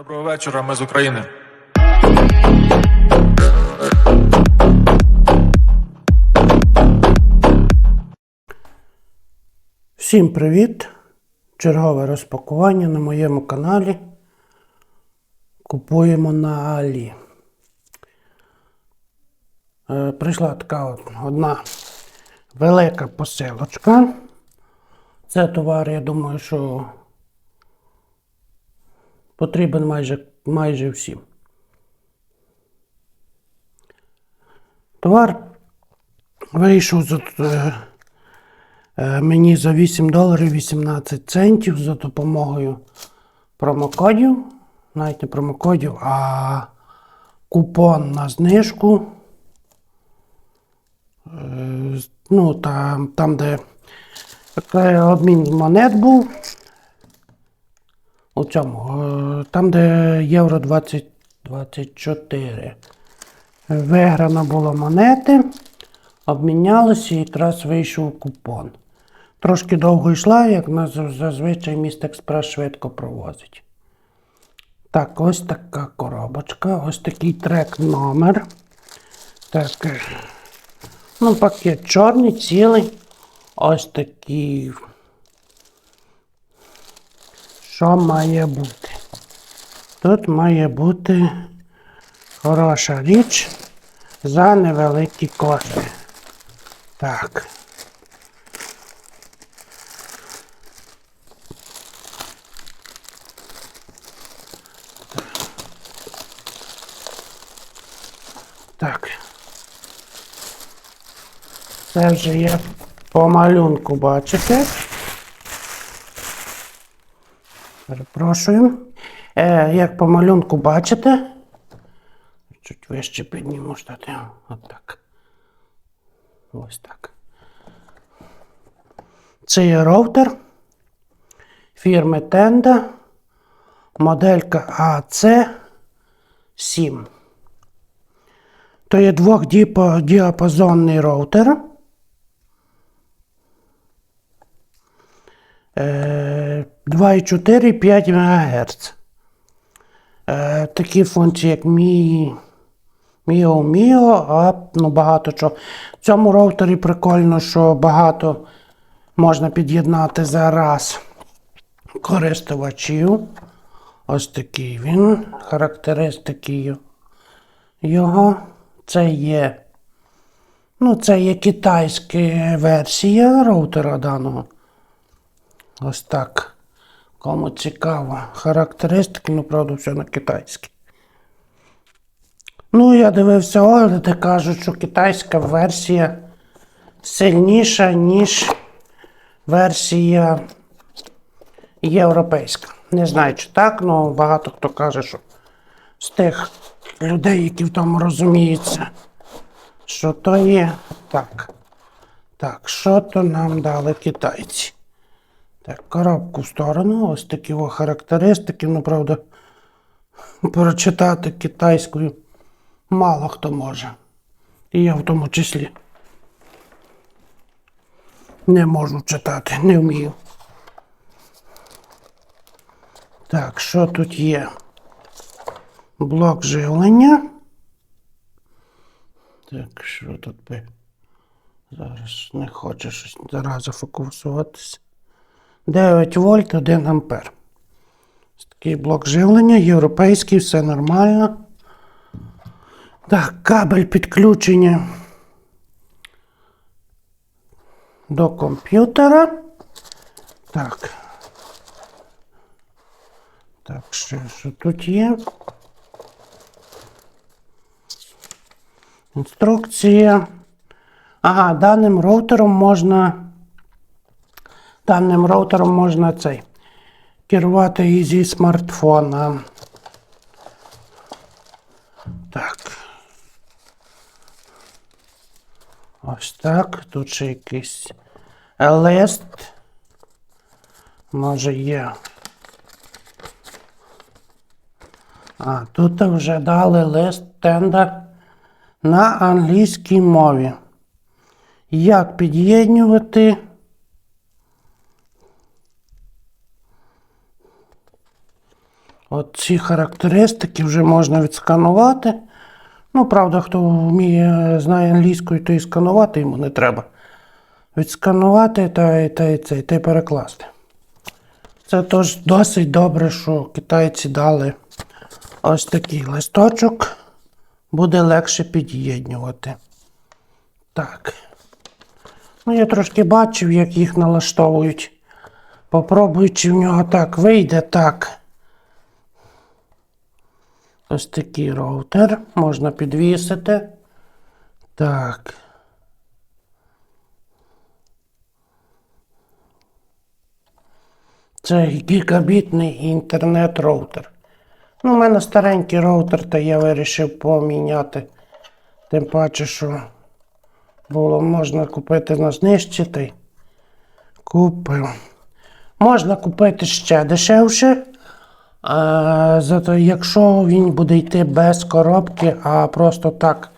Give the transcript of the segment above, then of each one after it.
Доброго вечора, ми з України. Всім привіт! Чергове розпакування на моєму каналі. Купуємо на Алі. Е, прийшла така одна велика посилочка. Це товар, я думаю, що потрібен майже, майже всім. Товар вийшов за. е, Е, Мені за 8 доларів 18 центів за допомогою промокодів. Навіть не промокодів, а купон на знижку. Е, Ну, там, там де такий обмін монет був. У цьому, е, там, де євро 20, 24. Виграно було монети, обмінялися і якраз вийшов купон. Трошки довго йшла, як на з- зазвичай міст експрес швидко провозить. Так, ось така коробочка, ось такий трек номер. Так. е, Ну, пакет чорний, цілий. Ось такий. Що має бути? Тут має бути хороша річ за невеликі кошти. Так. Так. Це вже є по малюнку, бачите? Перепрошую. Е, як по малюнку бачите? Чуть вище підніму штати. Отак. Ось так. Це є роутер фірми Tenda, моделька AC7. То є двохдіапазонний роутер. Е, 2,4 5 МГц. Е, такі функції, як Мі. Міо Міо, а ну, багато чого. В цьому роутері прикольно, що багато можна під'єднати зараз користувачів. Ось такий він. Характеристики його. Це є. Ну, це є китайська версія роутера даного. Ось так. Кому цікаво. Характеристики, ну, правда, все на китайській. Ну, я дивився огляди, кажуть, що китайська версія сильніша, ніж версія європейська. Не знаю, чи так, але багато хто каже, що з тих людей, які в тому розуміються, що то є так. Так, що то нам дали китайці? Так, коробку в сторону, ось такі о характеристики, ну, правда, прочитати китайською мало хто може. І я в тому числі. Не можу читати, не вмію. Так, що тут є? Блок живлення. Так, що тут би? Зараз не хоче щось зараза фокусуватися. 9 вольт, 1 ампер. Ось Такий блок живлення, європейський, все нормально. Так, кабель підключення до комп'ютера. Так. Так, ще що тут є? Інструкція. Ага, даним роутером можна. Даним роутером можна цей керувати і зі смартфона. Так. Ось так. Тут ще якийсь лист. Може є. А, тут вже дали лист тенда на англійській мові. Як під'єднувати От ці характеристики вже можна відсканувати. Ну, правда, хто вміє, знає англійською, то і сканувати йому не треба. Відсканувати та, та, це, та й перекласти. Це тож досить добре, що китайці дали ось такий листочок. Буде легше під'єднювати. Так. Ну, я трошки бачив, як їх налаштовують. Попробую, чи в нього так вийде так. Ось такий роутер. Можна підвісити. Так. Це гігабітний інтернет-роутер. Ну, у мене старенький роутер, та я вирішив поміняти. Тим паче, що було можна купити на й купив. Можна купити ще дешевше. А, зато якщо він буде йти без коробки, а просто так,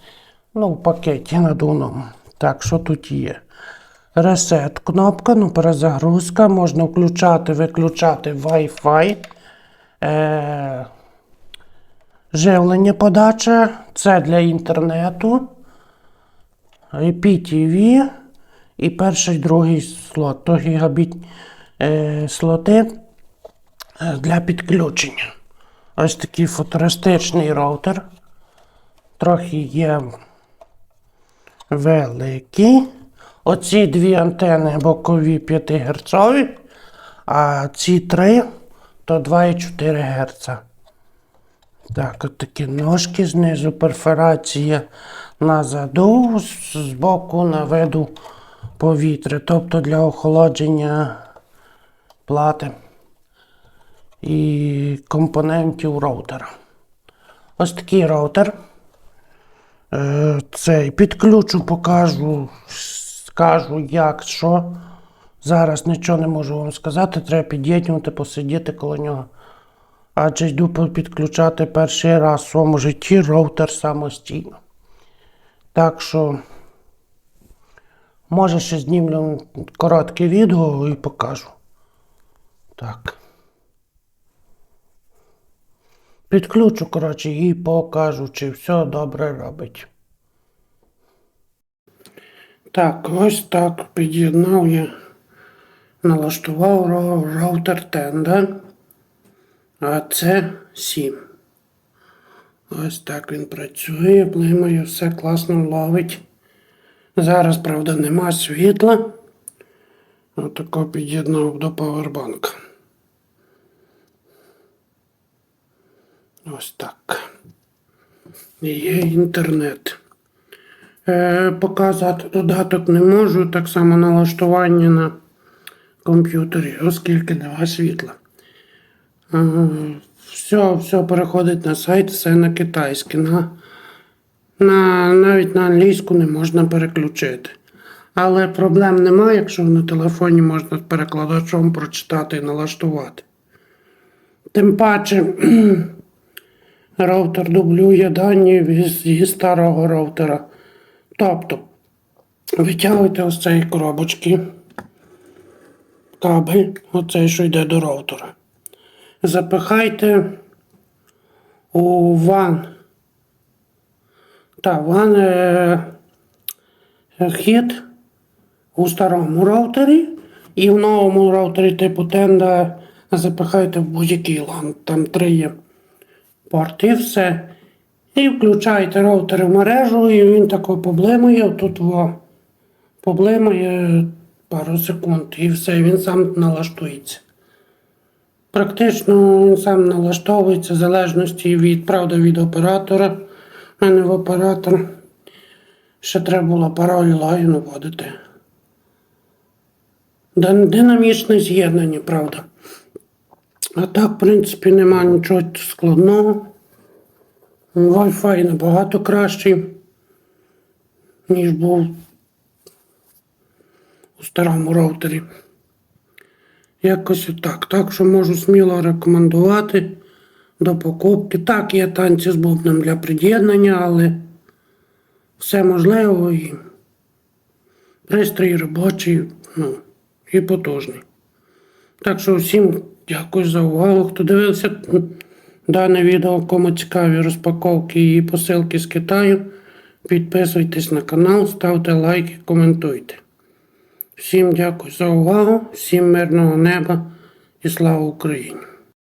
ну, в пакеті надуном. Так, що тут є? Ресет кнопка, ну, перезагрузка, можна включати, виключати Wi-Fi. Е, живлення подача, це для інтернету. IPTV і перший другий слот, то гігабіт е, слоти е, для підключення. Ось такий футуристичний роутер. Трохи є великий. Оці дві антени бокові 5 Гц, а ці три то 2,4 Гц. Так, от такі ножки знизу, перфорація назаду, з- збоку наведу повітря, тобто для охолодження плати і компонентів роутера. Ось такий роутер. Е, Цей підключу, покажу, скажу, як, що. Зараз нічого не можу вам сказати, треба під'єднувати, посидіти коло нього. Адже йду підключати перший раз в своєму житті роутер самостійно. Так що, може, ще знімлю коротке відео і покажу. Так. Підключу, коротше, і покажу, чи все добре робить. Так, ось так під'єднав я, налаштував роутер тенда. А це 7. Ось так він працює, блимає, все класно ловить. Зараз, правда, нема світла. Отако під'єднав до павербанка. Ось так. Є інтернет. Е, показати додаток не можу, так само налаштування на комп'ютері, оскільки нема світла. Ага, Все, все переходить на сайт, все на китайське. На, на, навіть на англійську не можна переключити. Але проблем немає, якщо на телефоні можна з перекладачом прочитати і налаштувати. Тим паче роутер дублює дані зі старого роутера. Тобто, витягуйте ось цієї коробочки, кабель, оцей, що йде до роутера запихайте у ван. Та, ван е, е, хід у старому роутері і в новому роутері типу тенда запихайте в будь-який лан. Там три є порти і все. І включаєте роутер в мережу, і він тако поблимає. Тут во, поблимає пару секунд, і все, він сам налаштується. Практично він сам налаштовується в залежності від, правда, від оператора. У мене в оператор ще треба було пароль логін вводити. Динамічне з'єднання, правда. А так, в принципі, нема нічого складного. Wi-Fi набагато кращий, ніж був у старому роутері. Якось отак. Так що можу сміло рекомендувати до покупки. Так, є танці з бубном для приєднання, але все можливо і пристрій робочий, ну, і потужний. Так що всім дякую за увагу. Хто дивився дане відео, кому цікаві розпаковки і посилки з Китаю. Підписуйтесь на канал, ставте лайки, коментуйте. Всім дякую за увагу, всім мирного неба і слава Україні!